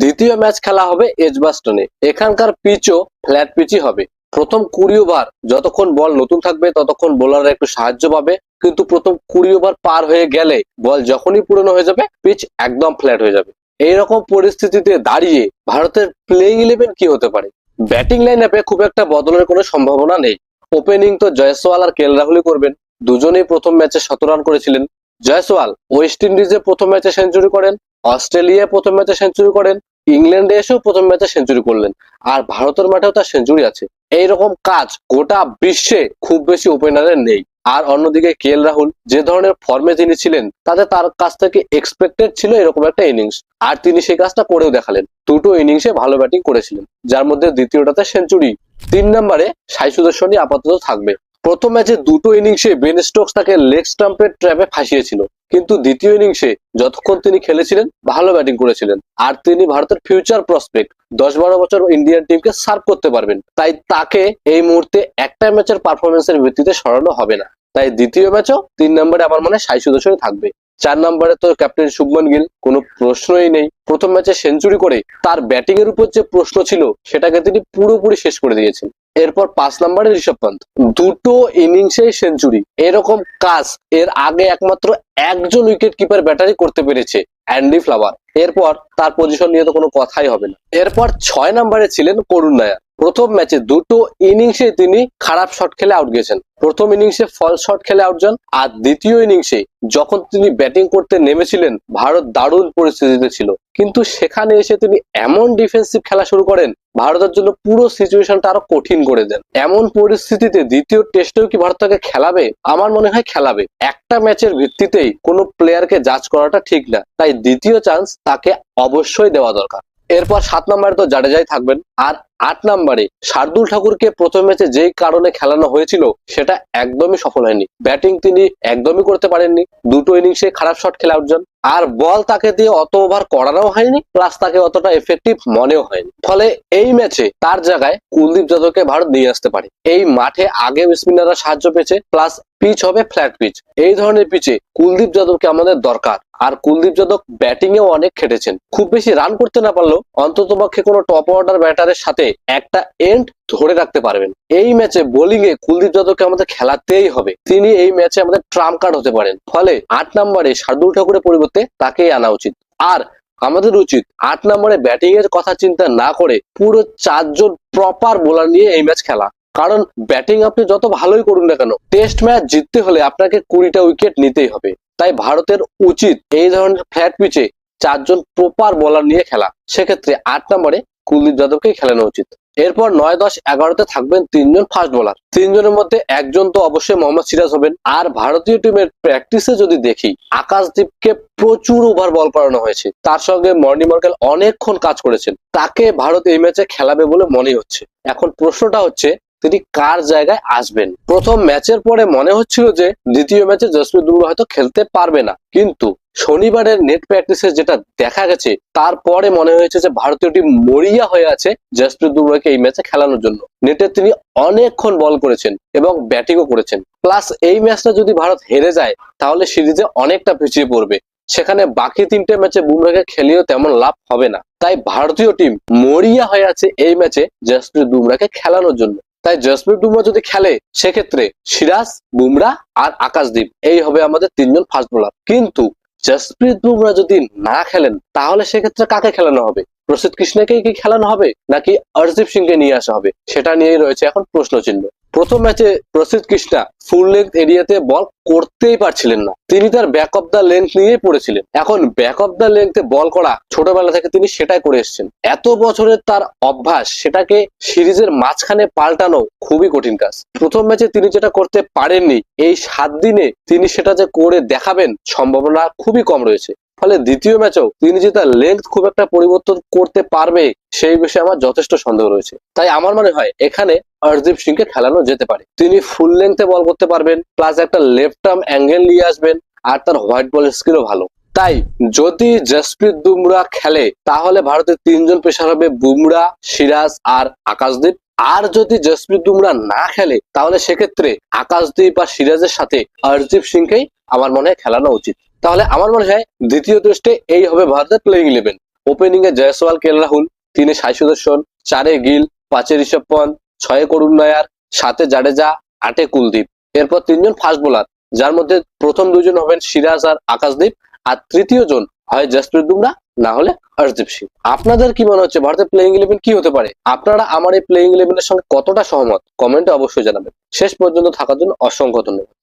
দ্বিতীয় ম্যাচ খেলা হবে এজবাস্টনে। এখানকার পিচও ফ্ল্যাট পিচই হবে। প্রথম কুড়ি ওভার, যতক্ষণ বল নতুন থাকবে, ততক্ষণ বোলাররা একটু সাহায্য পাবে। কিন্তু প্রথম কুড়ি ওভার পার হয়ে গেলে বল যখনই পুরনো হয়ে যাবে, পিচ একদম ফ্ল্যাট হয়ে যাবে। এইরকম পরিস্থিতিতে দাঁড়িয়ে ভারতের প্লেইং ইলেভেন কি হতে পারে? ব্যাটিং লাইন আপে খুব একটা বদলের কোনো সম্ভাবনা নেই। ওপেনিং তো জয়সওয়াল আর কেল রাহুলই করবেন। দুজনেই প্রথম ম্যাচে শত রান করেছিলেন। জয়সওয়াল ওয়েস্ট ইন্ডিজে প্রথম ম্যাচে সেঞ্চুরি করেন, অস্ট্রেলিয়ায় প্রথম ম্যাচে সেঞ্চুরি করেন ইংল্যান্ডে এসেও প্রথম ম্যাচে সেঞ্চুরি করলেন, আর ভারতের মাঠেও তার সেঞ্চুরি আছে। এইরকম কাজ গোটা বিশ্বে খুব বেশি ওপেনারের নেই। আর অন্যদিকে কে রাহুল, যে ধরনের ফর্মে তিনি ছিলেন, তাতে তার কাছ থেকে এক্সপেক্টেড ছিল এরকম একটা ইনিংস আর তিনি সেই কাজটা করেও দেখালেন। দুটো ইনিংসে ভালো ব্যাটিং করেছিলেন, যার মধ্যে দ্বিতীয়টাতে সেঞ্চুরি। তিন নম্বরে সাই সুদর্শনী আপাতত থাকবে। প্রথম ম্যাচে দুটো ইনিংসে বেন স্টোকস তাকে লেগ স্টাম্পের ট্র্যাপে ফাঁসিয়েছিল। কিন্তু দ্বিতীয় ইনিংসে যতক্ষণ তিনি খেলেছিলেন, ভালো ব্যাটিং করেছিলেন। আর তিনি ভারতের ফিউচার প্রসপেক্ট দশ বারো বছর ইন্ডিয়ান টিমকে সার্ভ করতে পারবেন। তাই তাকে এই মুহূর্তে একটা ম্যাচের পারফরমেন্সের ভিত্তিতে সরানো হবে না। তাই দ্বিতীয় ম্যাচও তিন নম্বরে আমার মনে সাই সুদর্শনই থাকবে। চার নম্বরে তো ক্যাপ্টেন শুভমন গিল, কোনো প্রশ্নই নেই। প্রথম ম্যাচে সেঞ্চুরি করে তার ব্যাটিং এর উপর যে প্রশ্ন ছিল, সেটাকে তিনি পুরোপুরি শেষ করে দিয়েছেন। এরপর পাঁচ নম্বরে ঋষভ পান্ত দুটো ইনিংসে সেঞ্চুরি। এরকম কাজ। এর আগে একমাত্র একজন উইকেট কিপার ব্যাটারি করতে পেরেছে অ্যান্ডি ফ্লাওয়ার এরপর তার পজিশন নিয়ে তো কোনো কথাই হবে না। এরপর ছয় নম্বরে ছিলেন করুণ নায়ার। প্রথম ম্যাচে দুটো ইনিংসে তিনি খারাপ শট খেলে আউট গেছেন। প্রথম ইনিংসে ফল শট খেলে আউট যান। আর দ্বিতীয় ইনিংসে যখন তিনি ব্যাটিং করতে নেমেছিলেন, ভারত দারুণ পরিস্থিতিতে ছিল। কিন্তু সেখানে এসে তিনি এমন ডিফেন্সিভ খেলা শুরু করেন, ভারতের জন্য পুরো সিচুয়েশনটা আরও কঠিন করে দেন। এমন পরিস্থিতিতে দ্বিতীয় টেস্টেও কি ভারত তাকে খেলাবে? আমার মনে হয় খেলাবে। একটা ম্যাচের ভিত্তিতেই কোনো প্লেয়ারকে জাজ করাটা ঠিক না। তাই দ্বিতীয় চান্স তাকে অবশ্যই দেওয়া দরকার। এরপর সাত নম্বরে তো জাডেজাই থাকবেন। আর আট নম্বরে শার্দুল ঠাকুরকে প্রথম ম্যাচে যেই কারণে খেলানো হয়েছিল, সেটা একদমই সফল হয়নি। ব্যাটিং তিনি একদমই করতে পারেননি। দুটো ইনিংসে খারাপ শট খেলে আউট যান আর বল তাকে দিয়ে অত ওভার করানো হয়নি, প্লাস তাকে অতটা এফেক্টিভ মনেও হয়নি। ফলে এই ম্যাচে তার জায়গায় কুলদীপ যাদবকে ভারত নিয়ে আসতে পারে। এই মাঠে আগে স্পিনাররা সাহায্য পেয়েছে, প্লাস পিচ হবে ফ্ল্যাট পিচ এই ধরনের পিচে কুলদীপ যাদবকে আমাদের দরকার। আর কুলদীপ যাদব ব্যাটিং এও অনেক খেটেছেন। খুব বেশি রান করতে না পারলেও অন্তত পক্ষে কোনো টপ অর্ডার ব্যাটারের সাথে একটা এন্ড ধরে রাখতে পারবেন। এই ম্যাচে বোলিং এ কুলদীপ যাদবকে আমাদের খেলাতেই হবে। তিনি এই ম্যাচে আমাদের ট্রাম্প কার্ড হতে পারেন। ফলে আট নম্বরে শার্দুল ঠাকুরের পরিবর্তে তাকেই আনা উচিত। আর আমাদের উচিত আট নম্বরে ব্যাটিং এর কথা চিন্তা না করে পুরো চারজন প্রপার বোলার নিয়ে এই ম্যাচ খেলা। কারণ ব্যাটিং আপনি যত ভালোই করুন না কেন টেস্ট ম্যাচ জিততে হলে আপনাকে কুড়িটা উইকেট নিতেই হবে। তাই ভারতের উচিত এই ধরনের ফ্ল্যাট পিচে চারজন প্রপার বলার নিয়ে খেলা। সেক্ষেত্রে আট নম্বরে কুলদীপ যাদবকেই খেলানো উচিত। এরপর নয় দশ এগারোতে থাকবেন তিনজন ফাস্ট বোলার তিনজনের মধ্যে একজন তো অবশ্যই মোহাম্মদ সিরাজ হবেন। আর ভারতীয় টিমের প্র্যাকটিসে যদি দেখি, আকাশদীপকে প্রচুর ওভার বল করানো হয়েছে। তার সঙ্গে মর্নি মার্কেল অনেকক্ষণ কাজ করেছেন। তাকে ভারত এই ম্যাচে খেলাবে বলে মনে হচ্ছে। এখন প্রশ্নটা হচ্ছে তিনি কার জায়গায় আসবেন? প্রথম ম্যাচের পরে মনে হচ্ছিল যে দ্বিতীয় ম্যাচে জসপ্রীত বুমরা হয়তো খেলতে পারবে না। কিন্তু শনিবারের নেট প্র্যাকটিসে যেটা দেখা গেছে, তারপরে মনে হয়েছে যে ভারতীয় টিম মরিয়া হয়ে আছে জসপ্রীত বুমরাকে এই ম্যাচে খেলানোর জন্য। নেটে তিনি অনেকক্ষণ বল করেছেন এবং ব্যাটিংও করেছেন। প্লাস এই ম্যাচটা যদি ভারত হেরে যায়, তাহলে সিরিজে অনেকটা পিছিয়ে পড়বে। সেখানে বাকি তিনটে ম্যাচে বুমরাকে খেলিয়েও তেমন লাভ হবে না। তাই ভারতীয় টিম মরিয়া হয়ে আছে এই ম্যাচে জসপ্রীত বুমরাকে খেলানোর জন্য। তাই জসপ্রীত বুমরা যদি খেলে, সেক্ষেত্রে সিরাজ, বুমরা আর আকাশদীপ, এই হবে আমাদের তিনজন ফাস্ট বোলার কিন্তু জসপ্রীত বুমরা যদি না খেলেন, তাহলে সেক্ষেত্রে কাকে খেলানো হবে? প্রসিদ্ধ কৃষ্ণকেই কি খেলানো হবে, নাকি অর্জদীপ সিংকে নিয়ে আসা হবে? সেটা নিয়েই রয়েছে এখন প্রশ্ন চিহ্ন প্রথম ম্যাচে প্রসিদ্ধ কৃষ্ণা ফুল লেন্থ এরিয়াতে বল করতেই পারছিলেন না। তিনি তার ব্যাক অফ দ্য লেন্থ নিয়েই পড়েছিলেন। এখন ব্যাক অফ দ্য লেন্থে বল করা ছোটবেলা থেকে তিনি সেটাই করে এসেছেন। এত বছরের তার অভ্যাস সেটাকে সিরিজের মাঝখানে পাল্টানো খুবই কঠিন কাজ। প্রথম ম্যাচে তিনি যেটা করতে পারেননি, এই সাত দিনে তিনি সেটা যে করে দেখাবেন সম্ভাবনা খুবই কম রয়েছে। ফলে দ্বিতীয় ম্যাচেও তিনি যে তার লেন্থ খুব একটা পরিবর্তন করতে পারবে সেই বিষয়ে আমার যথেষ্ট সন্দেহ রয়েছে। তাই আমার মনে হয় এখানে অর্জদীপ সিংকে খেলানো যেতে পারে। তিনি ফুল লেন্থে বল করতে পারবেন প্লাস একটা লেফট আর্ম অ্যাঙ্গেল নিয়ে আসবেন, আর তার হোয়াইট বল স্কিলও ভালো। তাই যদি জসপ্রীত বুমরা খেলে, তাহলে ভারতের তিনজন পেশার হবে বুমরা, সিরাজ আর আকাশদীপ। আর যদি জসপ্রীত বুমরা না খেলে, তাহলে সেক্ষেত্রে আকাশদীপ আর সিরাজের সাথে অর্জদীপ সিংকেই আমার মনে হয় খেলানো উচিত। তাহলে আমার মনে হয় দ্বিতীয় টেস্টে এই হবে ভারতের প্লেইং ইলেভেন ওপেনিং এ জয়সওয়াল, কে রাহুল, তিনে সাই সুদর্শন চারে গিল, পাঁচে ঋষভ পন্থ, ছয়ে করুণ নায়ার, সাতে জাডেজা, আটে কুলদীপ। এরপর তিনজন ফাস্ট বোলার যার মধ্যে প্রথম দুজন হবেন সিরাজ আর আকাশদীপ, আর তৃতীয় জন হয় জসপ্রীত বুমরা, না হলে হর্ষদীপ সিং। আপনাদের কি মনে হচ্ছে ভারতের প্লেইং ইলেভেন কি হতে পারে? আপনারা আমার এই প্লেইং ইলেভেনের সঙ্গে কতটা সহমত? কমেন্টে অবশ্যই জানাবেন। শেষ পর্যন্ত থাকার জন্য অসংখ্য ধন্যবাদ।